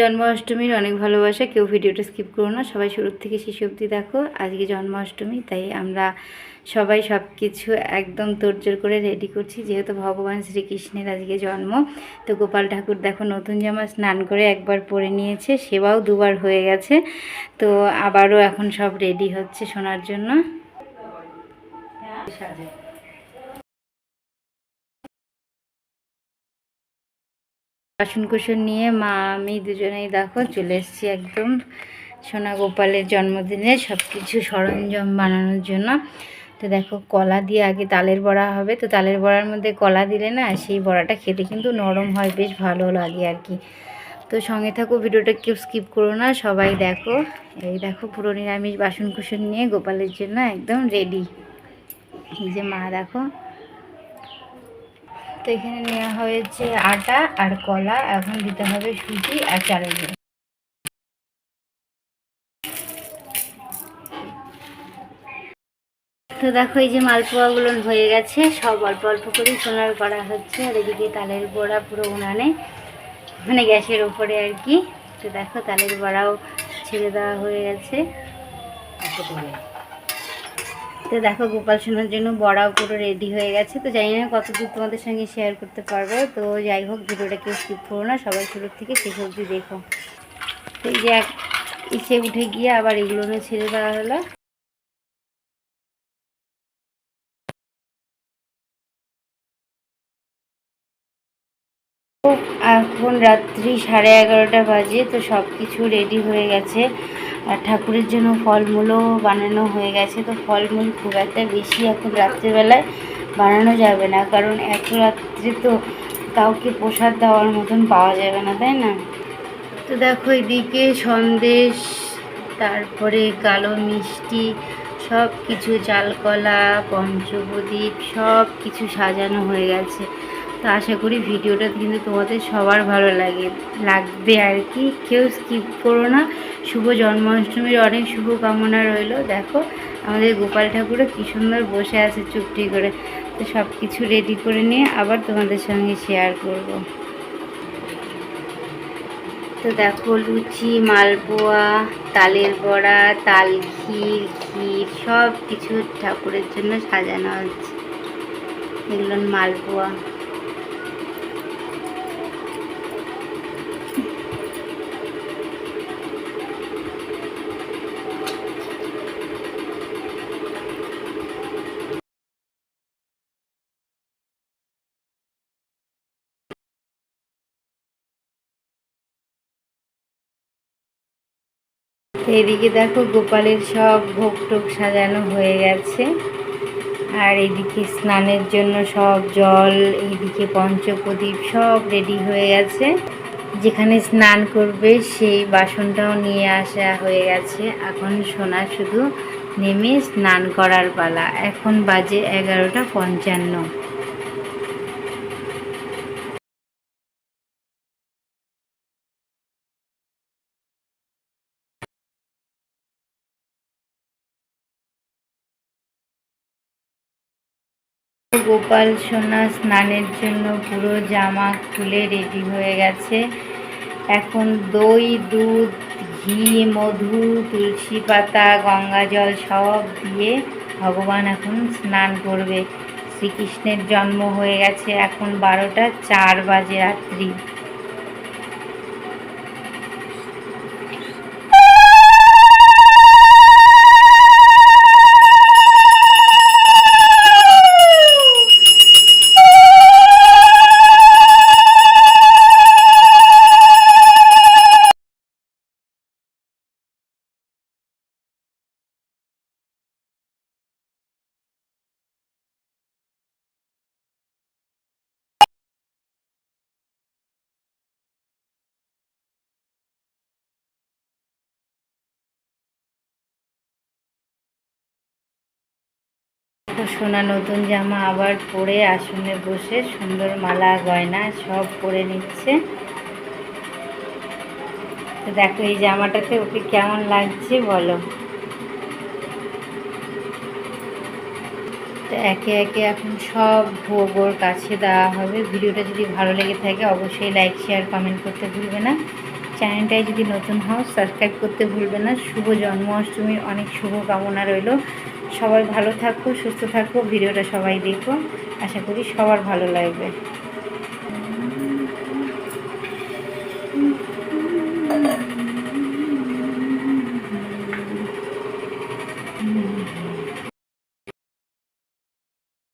জন্মাষ্টমীর অনেক ভালোবাসা, কেউ ভিডিওটা স্কিপ করো না, সবাই শুরুর থেকে শেষ অবধি দেখো। আজকে জন্মাষ্টমী, তাই আমরা সবাই সব কিছু একদম তোড়জোড় করে রেডি করছি, যেহেতু ভগবান শ্রীকৃষ্ণের আজকে জন্ম। তো গোপাল ঠাকুর দেখো নতুন জামা স্নান করে একবার পরে নিয়েছে, সেবাও দুবার হয়ে গেছে। তো আবারও এখন সব রেডি হচ্ছে শোনার জন্য। বাসন কুসন নিয়ে মা, আমি দুজনেই দেখো চলে এসেছি একদম সোনা গোপালের জন্মদিনে সব কিছু সরঞ্জাম বানানোর জন্য। তো দেখো কলা দিয়ে আগে তালের বড়া হবে। তো তালের বড়ার মধ্যে কলা দিলে না সেই বড়াটা খেতে কিন্তু নরম হয়, বেশ ভালো লাগে আর কি। তো সঙ্গে থাকো, ভিডিওটা কেউ স্কিপ করো না, সবাই দেখো। এই দেখো পুরো নিরামিষ বাসন কুসন নিয়ে গোপালের জন্য একদম রেডি এই যে মা দেখো। তো এখানে নেওয়া হয়েছে আটা আর কলা, এখন দিতে হবে সুজি আর চালের তো দেখো এই যে মালপোয়াগুলো হয়ে গেছে, সব অল্প অল্প করে সোনার করা হচ্ছে, আর এদিকে তালের বড়া পুরো উনানে মানে গ্যাসের ওপরে আর কি। তো দেখো তালের বড়াও ছেড়ে দেওয়া হয়ে গেছে। তো দেখো গোপাল সোনার জন্য বড়াও পুরো রেডি হয়ে গেছে। তো জানি না কতদূর তোমাদের সঙ্গে শেয়ার করতে পারব। তো যাই হোক, ভিডিওটা কেউ স্কিপ করো না, সবাই শুরুর থেকে শেষ অবধি দেখো। তো এই যে এক ইসে উঠে গিয়ে আবার এগুলো ছেড়ে দেওয়া হলো। এখন রাত্রি সাড়ে এগারোটা বাজে, তো সব কিছু রেডি হয়ে গেছে। আর ঠাকুরের জন্য ফলমূলও বানানো হয়ে গেছে। তো ফলমূল খুব একটা বেশি এখন রাত্রিবেলায় বানানো যাবে না, কারণ এত রাত্রে তো কাউকে প্রসাদ দেওয়ার মতন পাওয়া যাবে না, তাই না? তো দেখো এদিকে সন্দেশ, তারপরে কালো মিষ্টি সব কিছু চালকলা, পঞ্চপ্রদীপ সব কিছু সাজানো হয়ে গেছে। তো আশা করি ভিডিওটা কিন্তু তোমাদের সবার ভালো লাগে, লাগবে আর কি। কেউ স্কিপ করো না। শুভ জন্মাষ্টমীর অনেক শুভ কামনা রইল। দেখো, আমাদের গোপাল ঠাকুরও কী সুন্দর বসে আছে চুপটি করে। তো সব কিছু রেডি করে নিয়ে আবার তোমাদের সঙ্গে শেয়ার করব। তো দেখো, লুচি, মালপোয়া, তালের বড়া, তাল ক্ষীর ক্ষীর সব কিছু ঠাকুরের জন্য সাজানো হচ্ছে। এগুলো মালপোয়া। এদিকে দেখো গোপালের সব ভোগ টোক সাজানো হয়ে গেছে। আর এদিকে স্নানের জন্য সব জল এইদিকে পঞ্চপ্রদীপ সব রেডি হয়ে গেছে। যেখানে স্নান করবে সেই বাসনটাও নিয়ে আসা হয়ে গেছে। এখন সোনা শুধু নেমে স্নান করার পালা। এখন বাজে এগারোটা পঞ্চান্ন। গোপাল সোনা স্নানের জন্য পুরো জামা খুলে রেডি হয়ে গেছে। এখন দই, দুধ, ঘি, মধু, তুলসী পাতা, গঙ্গা জল সব দিয়ে ভগবান এখন স্নান করবে। শ্রীকৃষ্ণের জন্ম হয়ে গেছে এখন বারোটা চার বাজে রাত্রি। তো সোনা নতুন জামা আবার পরে আসনে বসে সুন্দর মালা, গয়না সব পরে নিচ্ছে। তো দেখো এই জামাটাতে ওকে কেমন লাগছে বলো। তো একে একে এখন সব ভোগ ওর কাছে দেওয়া হবে। ভিডিওটা যদি ভালো লেগে থাকে অবশ্যই লাইক শেয়ার কমেন্ট করতে ভুলবে না। চ্যানেলটায় যদি নতুন হও, সাবস্ক্রাইব করতে ভুলবে না। শুভ জন্মাষ্টমীর অনেক শুভ কামনা রইল। সবাই ভালো থাকো, সুস্থ থাকো, ভিডিওটা সবাই দেখো। আশা করি সবার ভালো লাগবে।